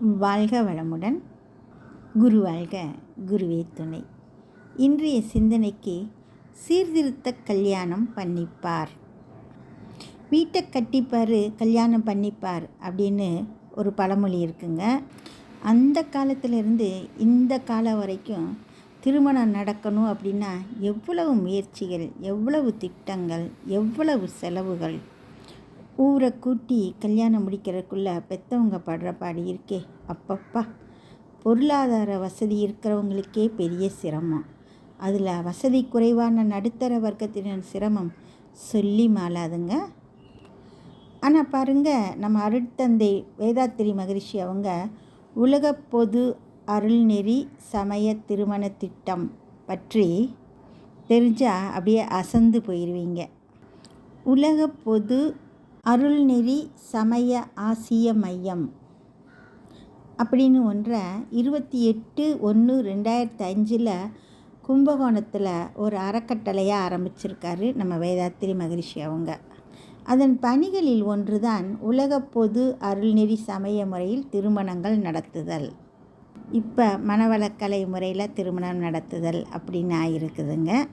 வாழ்க வளமுடன். குரு வாழ்க குருவே துணை. இன்றைய சிந்தனைக்கு சீர்திருத்த கல்யாணம் பண்ணிப்பார். வீட்டை கட்டிப்பார் கல்யாணம் பண்ணிப்பார் அப்படின்னு ஒரு பழமொழி இருக்குங்க. அந்த காலத்திலிருந்து இந்த காலம் வரைக்கும் திருமணம் நடக்கணும் அப்படின்னா எவ்வளவு முயற்சிகள் எவ்வளவு திட்டங்கள் எவ்வளவு செலவுகள் ஊரை கூட்டி கல்யாணம் முடிக்கிறதுக்குள்ளே பெற்றவங்க படுற பாடி இருக்கே. அப்பப்பா. பொருளாதார வசதி இருக்கிறவங்களுக்கே பெரிய சிரமம். அதில் வசதி குறைவான நடுத்தர வர்க்கத்தினர் சிரமம். சொல்லி மாலாதுங்க ஆனால் பாருங்கள் நம்ம அருட்தந்தை வேதாத்திரி மகரிஷி அவங்க உலக பொது அருள்நெறி சமய திருமண திட்டம் பற்றி தெரிஞ்சால் அப்படியே அசந்து போயிடுவீங்க உலக பொது அருள்நெறி சமய ஆசிய மையம். அப்படின்னு ஒன்றை இருபத்தி எட்டு ஒன்று ரெண்டாயிரத்தி அஞ்சில் கும்பகோணத்தில் ஒரு அறக்கட்டளையாக ஆரம்பிச்சிருக்காரு நம்ம வேதாத்திரி மகரிஷி அவங்க. அதன் பணிகளில் ஒன்றுதான் உலக பொது அருள்நெறி சமய முறையில் திருமணங்கள் நடத்துதல். இப்போ மனவளக்கலை முறையில் திருமணம் நடத்துதல் அப்படின்னு ஆகிருக்குதுங்க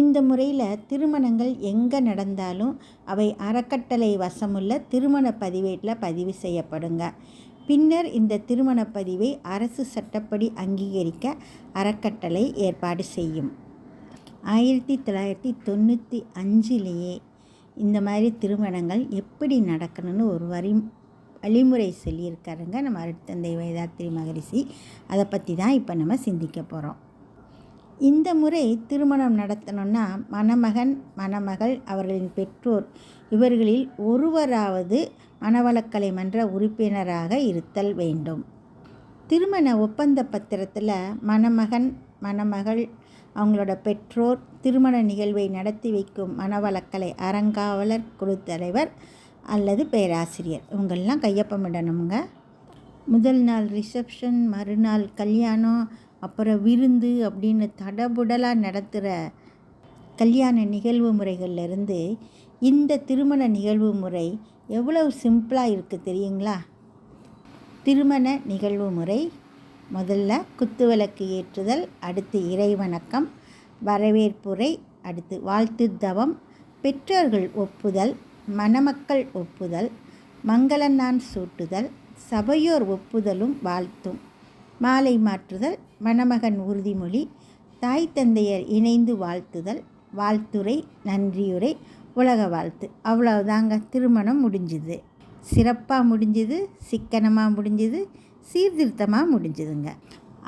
இந்த முறையில் திருமணங்கள் எங்கே நடந்தாலும் அவை அறக்கட்டளை வசமுள்ள திருமண பதிவேட்டில் பதிவு செய்யப்படுங்க. பின்னர் இந்த திருமண பதிவை அரசு சட்டப்படி அங்கீகரிக்க அறக்கட்டளை ஏற்பாடு செய்யும். ஆயிரத்தி தொள்ளாயிரத்தி தொண்ணூற்றி அஞ்சுலேயே இந்த மாதிரி திருமணங்கள் எப்படி நடக்கணும்னு ஒரு வரி வழிமுறை சொல்லியிருக்காருங்க நம்ம அருட்தந்தை வேதாத்திரி மகரிஷி. அதை பற்றி தான் இப்போ நம்ம சிந்திக்க போகிறோம் இந்த முறை திருமணம் நடத்தணும்னா மணமகன் மணமகள் அவர்களின் பெற்றோர் இவர்களில் ஒருவராவது மணவளக்கலை மன்ற உறுப்பினராக இருத்தல் வேண்டும். திருமண ஒப்பந்த பத்திரத்தில் மணமகன் மணமகள் அவங்களோட பெற்றோர் திருமண நிகழ்வை நடத்தி வைக்கும் மணவளக்கலை அறங்காவலர் குழு தலைவர் அல்லது பேராசிரியர். இவங்கெல்லாம் கையொப்பமிடணுங்க. முதல் நாள் ரிசப்ஷன் மறுநாள் கல்யாணம் அப்புறம் விருந்து அப்படின்னு தடபுடலாக நடத்துகிற கல்யாண நிகழ்வு முறைகள்லேருந்து இந்த திருமண நிகழ்வு முறை எவ்வளவு சிம்பிளாக இருக்குது தெரியுங்களா? திருமண நிகழ்வு முறை. முதல்ல குத்துவிளக்கு ஏற்றுதல் அடுத்து இறைவணக்கம் வரவேற்புரை அடுத்து வாழ்த்து தவம் பெற்றோர்கள் ஒப்புதல் மணமக்கள் ஒப்புதல் மங்களநான் சூட்டுதல் சபையோர் ஒப்புதலும் வாழ்த்தும். மாலை மாற்றுதல் மணமகன் உறுதிமொழி தாய் தந்தையர் இணைந்து வாழ்த்துதல் வாழ்த்துரை நன்றியுரை உலக வாழ்த்து. அவ்வளவுதாங்க. திருமணம் முடிஞ்சுது. சிறப்பாக முடிஞ்சுது சிக்கனமாக முடிஞ்சுது சீர்திருத்தமாக முடிஞ்சுதுங்க.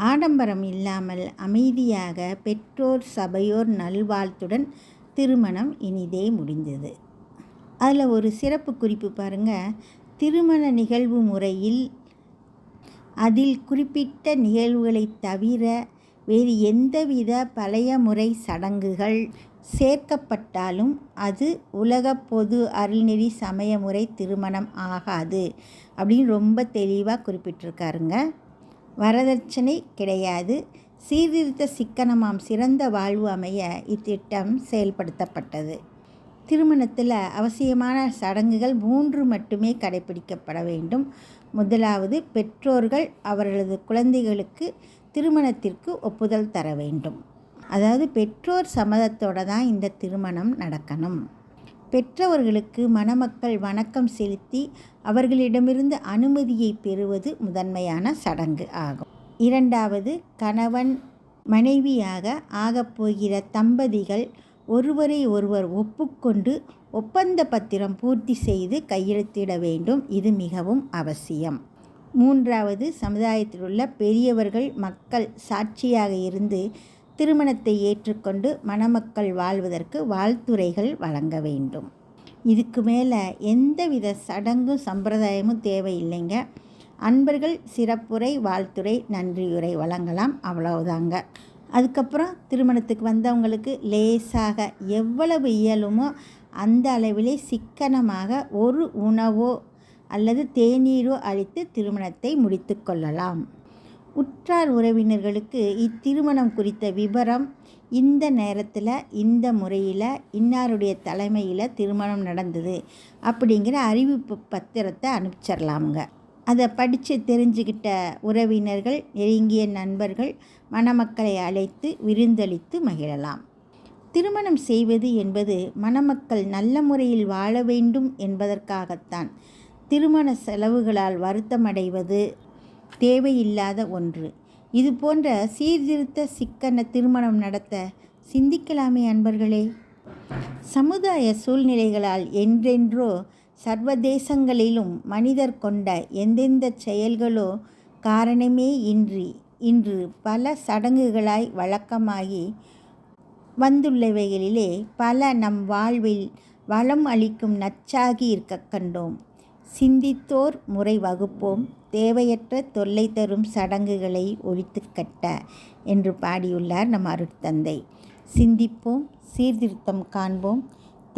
ஆடம்பரம் இல்லாமல் அமைதியாக பெற்றோர் சபையோர் நல்வாழ்த்துடன் திருமணம் இனிதே முடிந்தது அதில் ஒரு சிறப்பு குறிப்பு பாருங்கள் திருமண நிகழ்வு முறையில் அதில் குறிப்பிட்ட நிகழ்வுகளை தவிர வேறு எந்தவித பழைய முறை சடங்குகள் சேர்க்கப்பட்டாலும் அது உலக பொது அருள்நெறி சமய முறை திருமணம் ஆகாது அப்படின்னு ரொம்ப தெளிவாக குறிப்பிட்டிருக்காருங்க. வரதட்சணை கிடையாது. சீர்திருத்த சிக்கனமாம் சிறந்த வாழ்வு அமைய இத்திட்டம் செயல்படுத்தப்பட்டது. திருமணத்தில் அவசியமான சடங்குகள் மூன்று மட்டுமே கடைபிடிக்கப்பட வேண்டும். முதலாவது பெற்றோர்கள் அவர்களது குழந்தைகளுக்கு திருமணத்திற்கு ஒப்புதல் தர வேண்டும். அதாவது பெற்றோர் சம்மதத்தோடு தான் இந்த திருமணம் நடக்கணும். பெற்றவர்களுக்கு மணமக்கள் வணக்கம் செலுத்தி அவர்களிடமிருந்து அனுமதியை பெறுவது முதன்மையான சடங்கு ஆகும். இரண்டாவது கணவன் மனைவியாக ஆகப்போகிற தம்பதிகள் ஒருவரை ஒருவர் ஒப்புக்கொண்டு ஒப்பந்த பத்திரம் பூர்த்தி செய்து கையெழுத்திட வேண்டும். இது மிகவும் அவசியம். மூன்றாவது சமுதாயத்தில் உள்ள பெரியவர்கள் மக்கள் சாட்சியாக இருந்து திருமணத்தை ஏற்றுக்கொண்டு மணமக்கள் வாழ்வதற்கு வாழ்த்துறைகள் வழங்க வேண்டும். இதுக்கு மேலே எந்தவித சடங்கும் சம்பிரதாயமும் தேவையில்லைங்க. அன்பர்கள் சிறப்புரை வாழ்த்துறை நன்றியுரை வழங்கலாம். அவ்வளவுதாங்க. அதுக்கப்புறம் திருமணத்துக்கு வந்தவங்களுக்கு லேசாக எவ்வளவு இயலுமோ அந்த அளவிலே சிக்கனமாக ஒரு உணவோ அல்லது தேநீரோ அளித்து திருமணத்தை முடித்து கொள்ளலாம். உற்றார் உறவினர்களுக்கு இத்திருமணம் குறித்த விவரம் இந்த நேரத்தில் இந்த முறையில் இன்னாருடைய தலைமையில் திருமணம் நடந்தது அப்படிங்கிற அறிவிப்பு பத்திரத்தை அனுப்பிச்சிடலாமுங்க அதை படித்து தெரிஞ்சுக்கிட்ட உறவினர்கள் நெருங்கிய நண்பர்கள் மணமக்களை அழைத்து விருந்தளித்து மகிழலாம். திருமணம் செய்வது என்பது மணமக்கள் நல்ல முறையில் வாழ வேண்டும் என்பதற்காகத்தான். திருமண செலவுகளால் வருத்தமடைவது தேவையில்லாத ஒன்று. இது போன்ற சீர்திருத்த சிக்கன திருமணம் நடத்த சிந்திக்கலாமே அன்பர்களே. சமுதாய சூழ்நிலைகளால் என்றென்றோ சர்வதேசங்களிலும் மனிதர் கொண்ட எந்தெந்த செயல்களோ காரணமே இன்றி இன்று பல சடங்குகளாய் வழக்கமாகி வந்துள்ளவைகளிலே பல நம் வாழ்வில் வளம் அளிக்கும் நச்சாகி இருக்க கண்டோம். சிந்தித்தோர் முறை வகுப்போம். தேவையற்ற தொல்லை தரும் சடங்குகளை ஒழித்து கட்ட என்று பாடியுள்ளார் நம் அருட்தந்தை. சிந்திப்போம் சீர்திருத்தம் காண்போம்.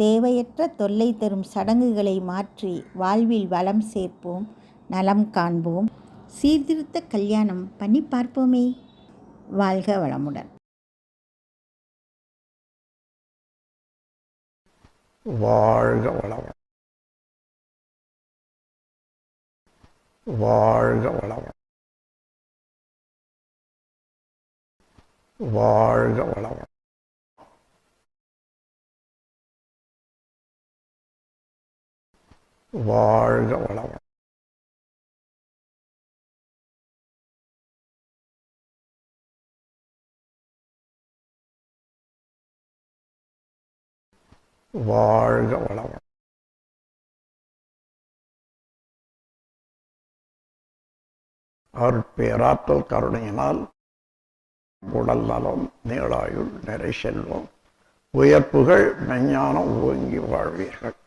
தேவையற்ற தொல்லை தரும் சடங்குகளை மாற்றி வாழ்வில் வளம் சேர்ப்போம் நலம் காண்போம். சீர்திருத்த கல்யாணம் பண்ணி பார்ப்போமே. வாழ்க வளமுடன். வாழ்க வளம் வாழ்க வளம் வாழ்க வளம் வாழ்க வளவன் வாழ்க வளவன் அருட்பேராற்றல் கருணையினால் உடல் நலம் நீளாயுள் நிறை செல்வம் உயர்ப்புகள் மெஞ்ஞானம் ஓங்கி வாழ்வீர்கள்.